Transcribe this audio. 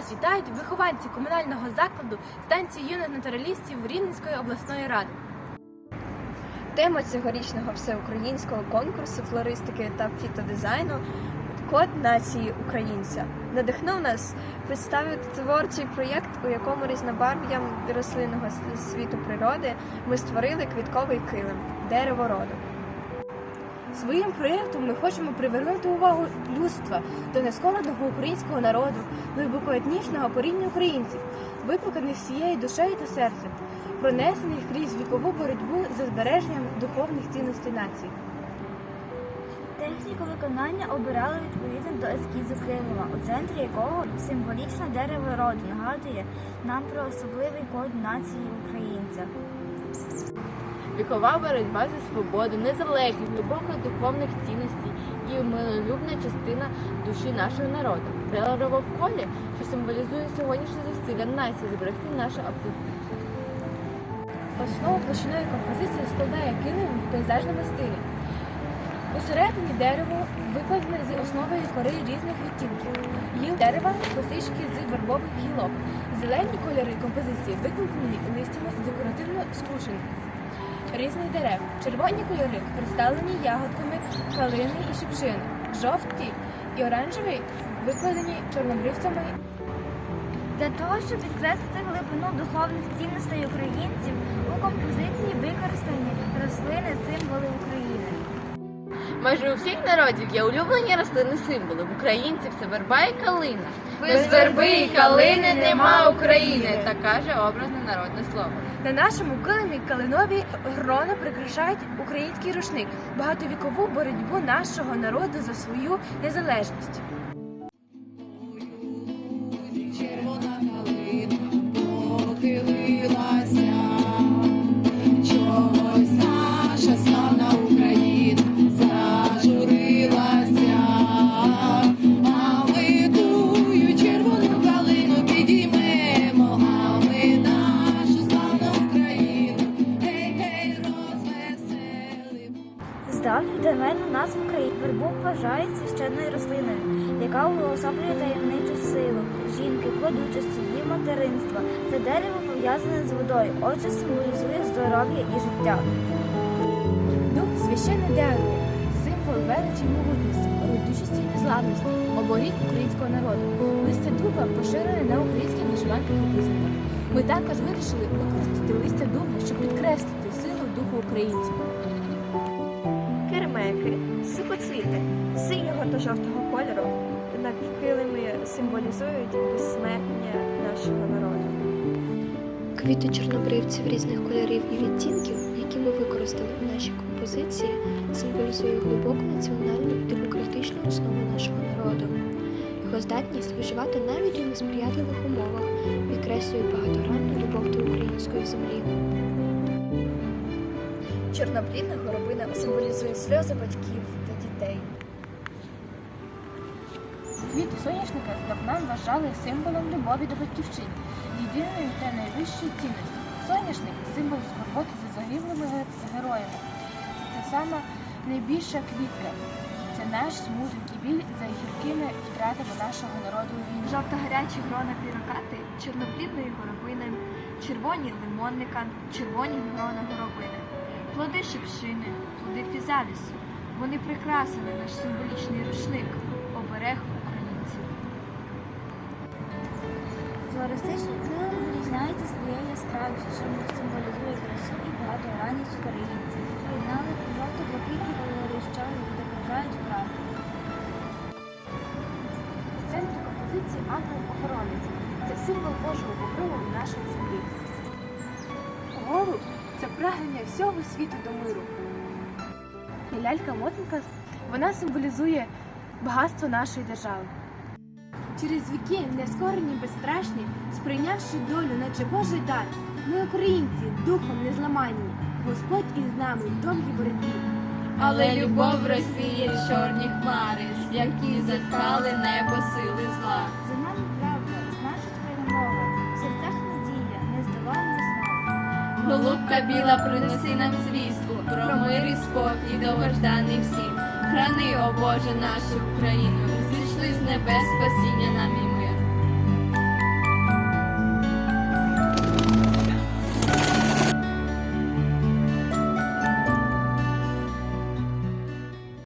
Вас вітають вихованці комунального закладу станції юних натуралістів Рівненської обласної ради. Тема цьогорічного всеукраїнського конкурсу флористики та фітодизайну Код нації українця надихнув нас представити творчий проєкт, у якому різнобарв'ям рослинного світу природи ми створили квітковий килим дерево роду. Своїм проєктом ми хочемо привернути увагу людства до нескореного українського народу, глибокоетнічного коріння українців, викликаних всією душею та серцем, пронесених крізь вікову боротьбу за збереженням духовних цінностей нації. Техніку виконання обирали відповідно до ескізу Килима, у центрі якого символічне дерево роду нагадує нам про особливий код нації українця. Вікова боротьба за свободу, незалежність, глибоких духовних цінностей і миролюбна частина душі нашого народу. Дерево в колі, що символізує сьогоднішні зусилля нації зберегти нашу автентичність. Основу площинної композиції складає килим в пейзажному стилі. Усередині дерево викладене з основою кори різних відтінків. Гіл дерева косички з вербових гілок. Зелені кольори композиції викладені листями декоративно скрушені різних дерев. Червоні кольори представлені ягодками калини і шипшини. Жовті і оранжеві викладені чорнобривцями Для того, щоб підкреслити глибину духовних цінностей українців, у композиції використані рослини, символи України. Майже у всіх народів є улюблені рослини символи. В українців це верба і калина. Без верби і калини нема України, так каже образне народне слово. На нашому килимі калинові грона прикрашають український рушник, багатовікову боротьбу нашого народу за свою незалежність. З давніх давен назва України вербух вважають священною рослиною, яка уособлює таємничу силу жінки, плодючості, її материнства. Це дерево пов'язане з водою, отже, символізує здоров'я і життя. Дуб священне дерево, символ величі могутності, родючості і незламності, оборіг українського народу. Листя дуба поширене на українських вишиванках і. Ми також вирішили використати листя дуба, щоб підкреслити силу духу українців. Кермеки, сухоцвіти синього та жовтого кольору на килимі символізують безсмертня нашого народу. Квіти чорнобривців різних кольорів і відтінків, які ми використали у нашій композиції, символізує глибоку національну і демократичну основу нашого народу. Його здатність виживати навіть у несприятливих умовах підкреслює багатогранну любов до української землі. Чорноплідна горобина символізує сльози батьків та дітей. Квіти соняшника давно вважали символом любові до батьківщини, єдиної та найвищої цінності. Соняшник символ скорботи за загиблими героями. Це та сама найбільша квітка. Це наш смуток і біль за гіркими втратами нашого народу у війні. Жовто-гарячі грона пірокати, чорноплідної горобини, червоні лимонника, червоні грона горобини, плоди шипшини, плоди фізалісу. Вони прикрасили наш символічний рушник, оберег українців. Флористичний килим вирізняється своєю яскравістю, що символізує красу і багатогранність українців. Поєднали жовто-блакитні кольори, що відображають правду. У центрі композиції ангел-охоронець. Це символ Божого покрову нашої землі. Голуб це прагнення всього світу до миру. І лялька-мотанка вона символізує багатство нашої держави. Через віки нескорені, безстрашні, сприйнявши долю, наче Божий дар, ми українці, духом незламанні, Господь із нами в довгій боротьбі. Але любов розсіє чорні хмари, які заткали небо сили зла. За нами Голубка біла, принеси нам звістку про мир і спокій довожданий всім. Храни, о Боже, нашу Україну, зійшли з небес спасіння нам